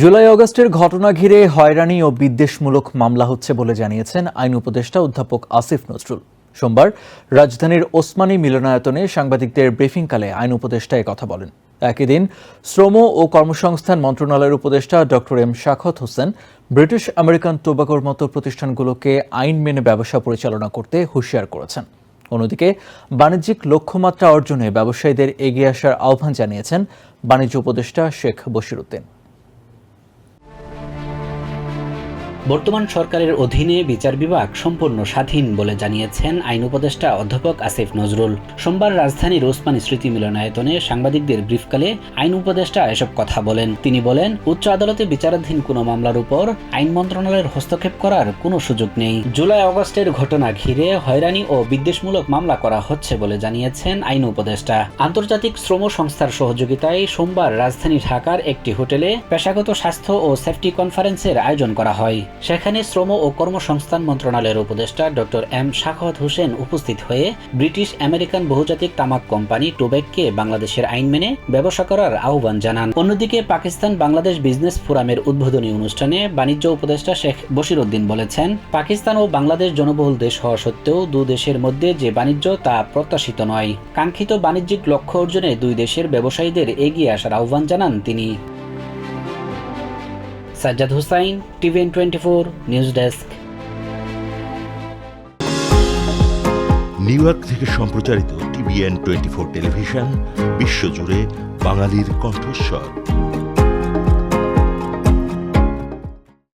জুলাই অগস্টের ঘটনা ঘিরে হয়রানি ও বিদ্বেষমূলক মামলা হচ্ছে বলে জানিয়েছেন আইন উপদেষ্টা অধ্যাপক আসিফ নজরুল। সোমবার রাজধানীর ওসমানী মিলনায়তনে সাংবাদিকদের ব্রিফিংকালে আইন উপদেষ্টা কথা বলেন। একই দিন শ্রম ও কর্মসংস্থান মন্ত্রণালয়ের উপদেষ্টা doctor M Sakhawat Hossain British American টোবাকোর মতো প্রতিষ্ঠানগুলোকে আইন মেনে ব্যবসা পরিচালনা করতে হুঁশিয়ার করেছেন। অন্যদিকে বাণিজ্যিক লক্ষ্যমাত্রা অর্জনে ব্যবসায়ীদের এগিয়ে আসার আহ্বান জানিয়েছেন বাণিজ্য উপদেষ্টা শেখ বশিরউদ্দিন বর্তমান সরকারের অধীনে বিচার বিভাগ সম্পূর্ণ স্বাধীন বলে জানিয়েছেন আইন উপদেষ্টা অধ্যাপক আসিফ নজরুল। সোমবার রাজধানীর ওসমানী স্মৃতি মিলনায়তনে সাংবাদিকদের ব্রিফকালে আইন উপদেষ্টা এসব কথা বলেন। তিনি বলেন, উচ্চ আদালতে বিচারাধীন কোনো মামলার উপর আইন মন্ত্রণালয়ের হস্তক্ষেপ করার কোনো সুযোগ নেই। জুলাই অগস্টের ঘটনা ঘিরে হয়রানি ও বিদ্বেষমূলক মামলা করা হচ্ছে বলে জানিয়েছেন আইন উপদেষ্টা। আন্তর্জাতিক শ্রম সংস্থার সহযোগিতায় সোমবার রাজধানী ঢাকার একটি হোটেলে পেশাগত স্বাস্থ্য ও সেফটি কনফারেন্সের আয়োজন করা হয়। সেখানে শ্রম ও কর্মসংস্থান মন্ত্রণালয়ের উপদেষ্টা ডক্টর এম শাখাওয়াত হোসেন উপস্থিত হয়ে ব্রিটিশ আমেরিকান বহুজাতিক তামাক কোম্পানি টোবেককে বাংলাদেশের আইন মেনে ব্যবসা করার আহ্বান জানান। অন্যদিকে পাকিস্তান বাংলাদেশ বিজনেস ফোরামের উদ্বোধনী অনুষ্ঠানে বাণিজ্য উপদেষ্টা শেখ বশিরউদ্দিন বলেছেন, পাকিস্তান ও বাংলাদেশ জনবহুল দেশ হওয়া সত্ত্বেও দু দেশের মধ্যে যে বাণিজ্য তা প্রত্যাশিত নয়। কাঙ্ক্ষিত বাণিজ্যিক লক্ষ্য অর্জনে দুই দেশের ব্যবসায়ীদের এগিয়ে আসার আহ্বান জানান তিনি। Sajjad Hussain, TVN twenty four, news desk. New York থেকে সম্প্রচারিত টিভিএন টোয়েন্টি ফোর টেলিভিশন, বিশ্বজুড়ে বাঙালির কণ্ঠস্বর।